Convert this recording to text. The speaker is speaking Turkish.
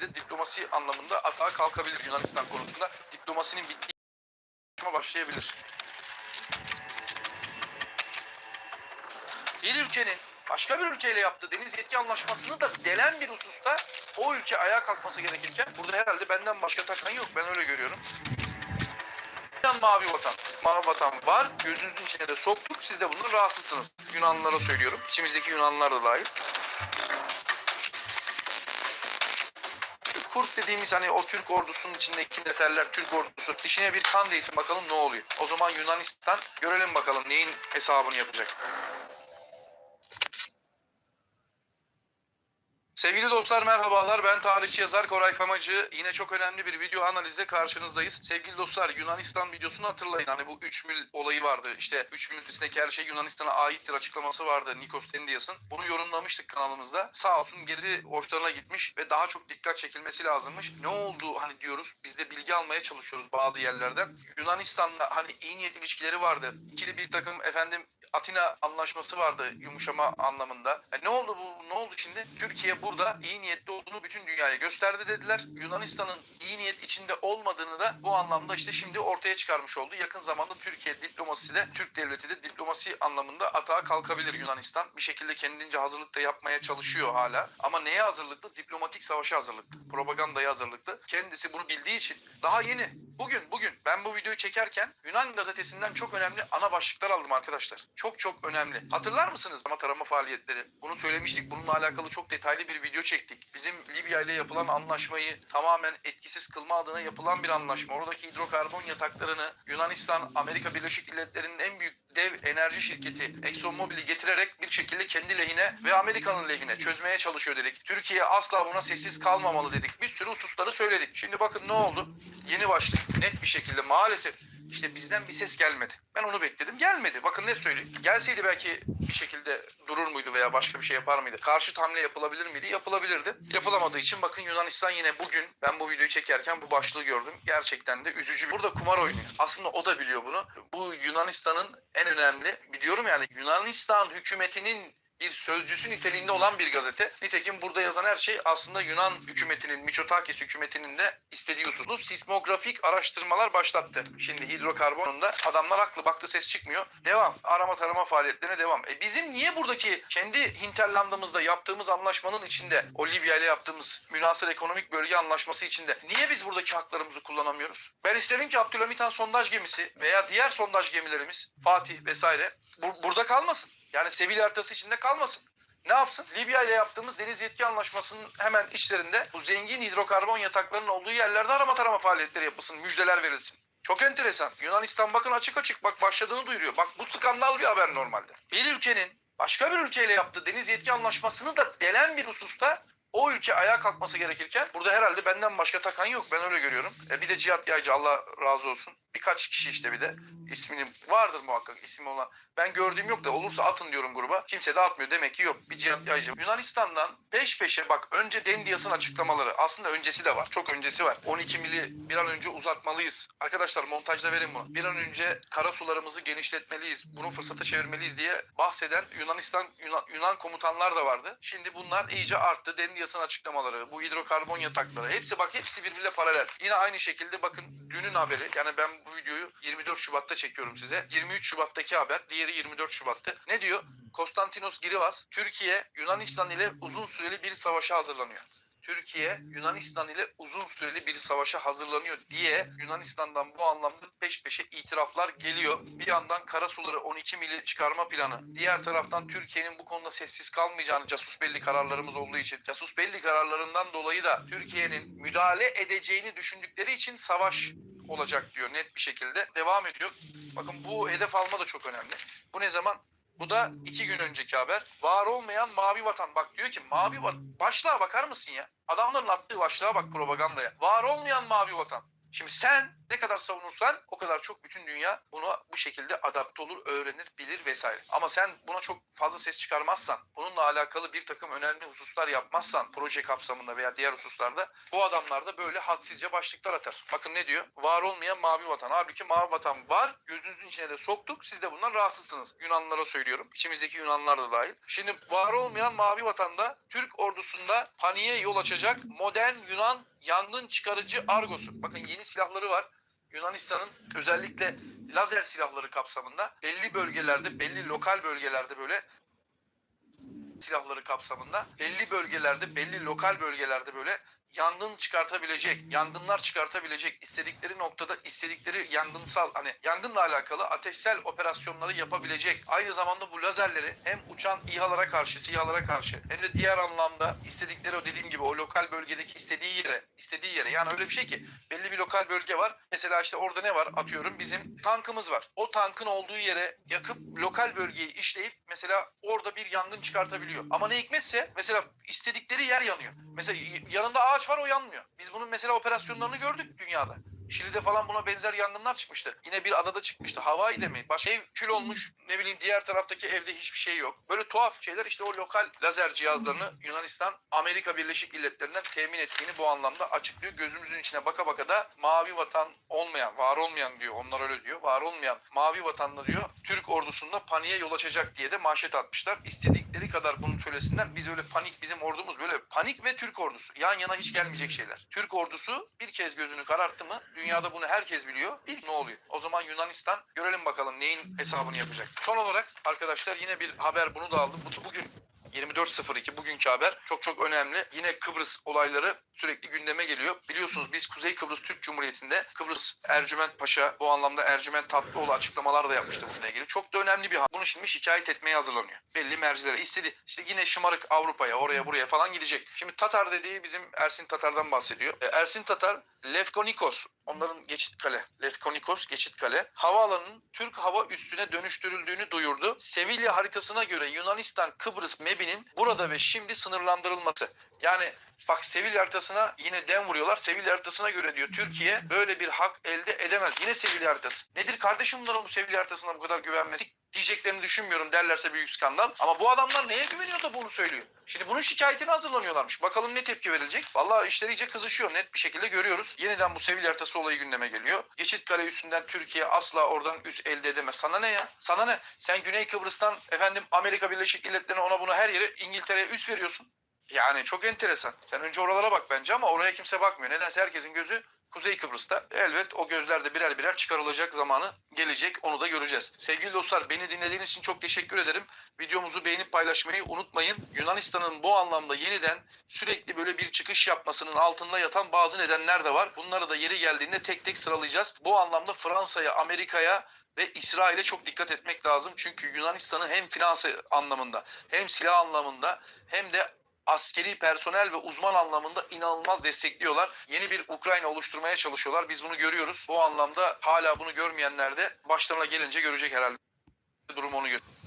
de diplomasi anlamında atağa kalkabilir Yunanistan konusunda. Diplomasinin bittiği başlayabilir. Bir ülkenin başka bir ülkeyle yaptığı deniz yetki anlaşmasını da delen bir hususta o ülke ayağa kalkması gerekirken burada herhalde benden başka takan yok. Ben öyle görüyorum. Mavi vatan. Mavi vatan var. Gözünüzün içine de soktuk. Siz de bunun rahatsızsınız. Yunanlılara söylüyorum. İçimizdeki Yunanlılar da dahil. Kurt dediğimiz hani o Türk ordusunun içindeki neterler Türk ordusu dişine bir kan değsin bakalım ne oluyor. O zaman Yunanistan görelim bakalım neyin hesabını yapacak. Sevgili dostlar merhabalar. Ben tarihçi yazar Koray Kamacı. Yine çok önemli bir video analizle karşınızdayız. Sevgili dostlar Yunanistan videosunu hatırlayın. Hani bu 3 mil olayı vardı. İşte 3 mil ötesindeki her şey Yunanistan'a aittir açıklaması vardı Nikos Tendias'ın. Bunu yorumlamıştık kanalımızda. Sağ olsun geri hoşlarına gitmiş ve daha çok dikkat çekilmesi lazımmış. Ne oldu hani diyoruz. Biz de bilgi almaya çalışıyoruz bazı yerlerden. Yunanistan'la hani iyi niyet ilişkileri vardı. İkili bir takım efendim Atina anlaşması vardı yumuşama anlamında. E ne oldu bu? Ne oldu şimdi? Türkiye burada iyi niyetli olduğunu bütün dünyaya gösterdi dediler. Yunanistan'ın iyi niyet içinde olmadığını da bu anlamda işte şimdi ortaya çıkarmış oldu. Yakın zamanda Türkiye diplomasisi de Türk devleti de diplomasi anlamında atağa kalkabilir Yunanistan. Bir şekilde kendince hazırlık da yapmaya çalışıyor hala. Ama neye hazırlıklı? Diplomatik savaşa hazırlıklı. Propagandaya hazırlıklı. Kendisi bunu bildiği için daha yeni bugün bugün ben bu videoyu çekerken Yunan gazetesinden çok önemli ana başlıklar aldım arkadaşlar. Çok çok önemli. Hatırlar mısınız ama tarama faaliyetleri? Bunu söylemiştik. Bununla alakalı çok detaylı bir video çektik. Bizim Libya ile yapılan anlaşmayı tamamen etkisiz kılma adına yapılan bir anlaşma. Oradaki hidrokarbon yataklarını Yunanistan, Amerika Birleşik Devletleri'nin en büyük dev enerji şirketi ExxonMobil'i getirerek bir şekilde kendi lehine ve Amerika'nın lehine çözmeye çalışıyor dedik. Türkiye asla buna sessiz kalmamalı dedik. Bir sürü hususları söyledik. Şimdi bakın ne oldu? Yeni başlık net bir şekilde maalesef işte bizden bir ses gelmedi. Ben onu bekledim. Gelmedi. Bakın ne söyleyeyim. Gelseydi belki bir şekilde durur muydu veya başka bir şey yapar mıydı? Karşıt hamle yapılabilir miydi? Yapılabilirdi. Yapılamadığı için bakın Yunanistan yine bugün ben bu videoyu çekerken bu başlığı gördüm. Gerçekten de üzücü. Burada kumar oynuyor. Aslında o da biliyor bunu. Bu Yunanistan'ın en önemli biliyorum yani Yunanistan hükümetinin bir sözcüsü niteliğinde olan bir gazete. Nitekim burada yazan her şey aslında Yunan hükümetinin, Mitsotakis hükümetinin de istediği. Bu sismografik araştırmalar başlattı. Şimdi hidrokarbonunda adamlar haklı baktı ses çıkmıyor. Devam. Arama tarama faaliyetlerine devam. E bizim niye buradaki kendi hinterlandımızda yaptığımız anlaşmanın içinde o Libya ile yaptığımız münasır ekonomik bölge anlaşması içinde niye biz buradaki haklarımızı kullanamıyoruz? Ben isterim ki Abdülhamit Han sondaj gemisi veya diğer sondaj gemilerimiz Fatih vesaire bu- burada kalmasın. Yani Sevil haritası içinde kalmasın. Ne yapsın? Libya ile yaptığımız deniz yetki anlaşmasının hemen içlerinde bu zengin hidrokarbon yataklarının olduğu yerlerde arama tarama faaliyetleri yapılsın, müjdeler verilsin. Çok enteresan. Yunanistan bakın açık açık bak başladığını duyuruyor. Bak bu skandal bir haber normalde. Bir ülkenin başka bir ülkeyle yaptığı deniz yetki anlaşmasını da delen bir hususta o ülke ayağa kalkması gerekirken burada herhalde benden başka takan yok. Ben öyle görüyorum. E bir de Cihat Yaycı Allah razı olsun. Birkaç kişi işte bir de ismini vardır muhakkak ismi olan. Ben gördüğüm yok da olursa atın diyorum gruba. Kimse de atmıyor. Demek ki yok. Bir Cihat Yaycı. Yunanistan'dan peş peşe bak önce Dendias'ın açıklamaları. Aslında öncesi de var. Çok öncesi var. 12 mili bir an önce uzatmalıyız. Arkadaşlar montajda verin bunu. Bir an önce kara sularımızı genişletmeliyiz. Bunu fırsata çevirmeliyiz diye bahseden Yunanistan Yunan, Yunan komutanlar da vardı. Şimdi bunlar iyice arttı. Dendias'ın açıklamaları, bu hidrokarbon yatakları hepsi bak hepsi birbiriyle paralel. Yine aynı şekilde bakın dünün haberi. Yani ben bu videoyu 24 Şubat'ta çekiyorum size. 23 Şubat'taki haber, diğeri 24 Şubat'ta. Ne diyor? Konstantinos Girivas, Türkiye Yunanistan ile uzun süreli bir savaşa hazırlanıyor. Türkiye Yunanistan ile uzun süreli bir savaşa hazırlanıyor diye Yunanistan'dan bu anlamda peş peşe itiraflar geliyor. Bir yandan karasuları 12 mili çıkarma planı. Diğer taraftan Türkiye'nin bu konuda sessiz kalmayacağını casus belli kararlarımız olduğu için casus belli kararlarından dolayı da Türkiye'nin müdahale edeceğini düşündükleri için savaş olacak diyor net bir şekilde. Devam ediyor. Bakın bu hedef alma da çok önemli. Bu ne zaman? Bu da iki gün önceki haber. Var olmayan mavi vatan. Bak diyor ki mavi vatan. Başlığa bakar mısın ya? Adamların attığı başlığa bak propagandaya. Var olmayan mavi vatan. Şimdi sen ne kadar savunursan o kadar çok bütün dünya buna bu şekilde adapte olur, öğrenir, bilir vesaire. Ama sen buna çok fazla ses çıkarmazsan, bununla alakalı bir takım önemli hususlar yapmazsan proje kapsamında veya diğer hususlarda bu adamlar da böyle hadsizce başlıklar atar. Bakın ne diyor? Var olmayan mavi vatan. Halbuki mavi vatan var. Gözünüzün içine de soktuk. Siz de bundan rahatsızsınız. Yunanlılara söylüyorum. İçimizdeki Yunanlılar da dahil. Şimdi var olmayan mavi vatanda Türk ordusunda paniğe yol açacak modern Yunan yangın çıkarıcı Argos'u. Bakın yeni silahları var. Yunanistan'ın özellikle lazer silahları kapsamında belli bölgelerde, belli lokal bölgelerde böyle silahları kapsamında belli bölgelerde, belli lokal bölgelerde böyle yangın çıkartabilecek, yangınlar çıkartabilecek, istedikleri noktada istedikleri yangınsal hani yangınla alakalı ateşsel operasyonları yapabilecek. Aynı zamanda bu lazerleri hem uçan İHA'lara karşı, SİHA'lara karşı hem de diğer anlamda istedikleri o dediğim gibi o lokal bölgedeki istediği yere, istediği yere yani öyle bir şey ki belli bir lokal bölge var. Mesela işte orada ne var? Atıyorum bizim tankımız var. O tankın olduğu yere yakıp lokal bölgeyi işleyip mesela orada bir yangın çıkartabiliyor. Ama ne hikmetse mesela istedikleri yer yanıyor. Mesela yanında ağaç var o yanmıyor. Biz bunun mesela operasyonlarını gördük dünyada. Şili'de falan buna benzer yangınlar çıkmıştı. Yine bir adada çıkmıştı. Hawaii'de mi? Başka ev kül olmuş. Ne bileyim diğer taraftaki evde hiçbir şey yok. Böyle tuhaf şeyler işte o lokal lazer cihazlarını Yunanistan Amerika Birleşik Devletleri'nden temin ettiğini bu anlamda açıklıyor. Gözümüzün içine baka baka da mavi vatan olmayan, var olmayan diyor. Onlar öyle diyor. Var olmayan mavi vatanla diyor Türk ordusunda paniğe yol açacak diye de manşet atmışlar. İstedikleri kadar bunu söylesinler. Biz öyle panik bizim ordumuz böyle panik ve Türk ordusu. Yan yana hiç gelmeyecek şeyler. Türk ordusu bir kez gözünü kararttı mı dünyada bunu herkes biliyor. Bir ne oluyor? O zaman Yunanistan görelim bakalım neyin hesabını yapacak. Son olarak arkadaşlar yine bir haber bunu da aldım. Bu, bugün 24.02 bugünkü haber çok çok önemli. Yine Kıbrıs olayları sürekli gündeme geliyor. Biliyorsunuz biz Kuzey Kıbrıs Türk Cumhuriyeti'nde Kıbrıs Ercüment Paşa bu anlamda Ercüment Tatlıoğlu açıklamalar da yapmıştı bununla ilgili. Çok da önemli bir haber. Bunu şimdi şikayet etmeye hazırlanıyor. Belli mercilere istedi. İşte yine şımarık Avrupa'ya oraya buraya falan gidecek. Şimdi Tatar dediği bizim Ersin Tatar'dan bahsediyor. E, Ersin Tatar Lefkonikos onların geçit kale. Lefkonikos geçit kale. Havaalanının Türk hava üssüne dönüştürüldüğünü duyurdu. Sevilla haritasına göre Yunanistan Kıbrıs MEB'inin burada ve şimdi sınırlandırılması. Yani bak Sevilla haritasına yine dem vuruyorlar. Sevilla haritasına göre diyor Türkiye böyle bir hak elde edemez. Yine Sevilla haritası. Nedir kardeşim bunların bu Sevilla haritasına bu kadar güvenmesi? diyeceklerini düşünmüyorum derlerse büyük skandal. Ama bu adamlar neye güveniyor da bunu söylüyor? Şimdi bunun şikayetini hazırlanıyorlarmış. Bakalım ne tepki verilecek? Vallahi işler iyice kızışıyor. Net bir şekilde görüyoruz. Yeniden bu Sevilla haritası olayı gündeme geliyor. Geçit kale üstünden Türkiye asla oradan üs elde edemez. Sana ne ya? Sana ne? Sen Güney Kıbrıs'tan efendim Amerika Birleşik Devletleri'ne ona bunu her yere İngiltere'ye üs veriyorsun. Yani çok enteresan. Sen önce oralara bak bence ama oraya kimse bakmıyor. Nedense herkesin gözü Kuzey Kıbrıs'ta. Elbet o gözler de birer birer çıkarılacak zamanı gelecek. Onu da göreceğiz. Sevgili dostlar beni dinlediğiniz için çok teşekkür ederim. Videomuzu beğenip paylaşmayı unutmayın. Yunanistan'ın bu anlamda yeniden sürekli böyle bir çıkış yapmasının altında yatan bazı nedenler de var. Bunları da yeri geldiğinde tek tek sıralayacağız. Bu anlamda Fransa'ya, Amerika'ya ve İsrail'e çok dikkat etmek lazım. Çünkü Yunanistan'ı hem finans anlamında hem silah anlamında hem de askeri personel ve uzman anlamında inanılmaz destekliyorlar. Yeni bir Ukrayna oluşturmaya çalışıyorlar. Biz bunu görüyoruz. Bu anlamda hala bunu görmeyenler de başlarına gelince görecek herhalde. Durum onu gösteriyor.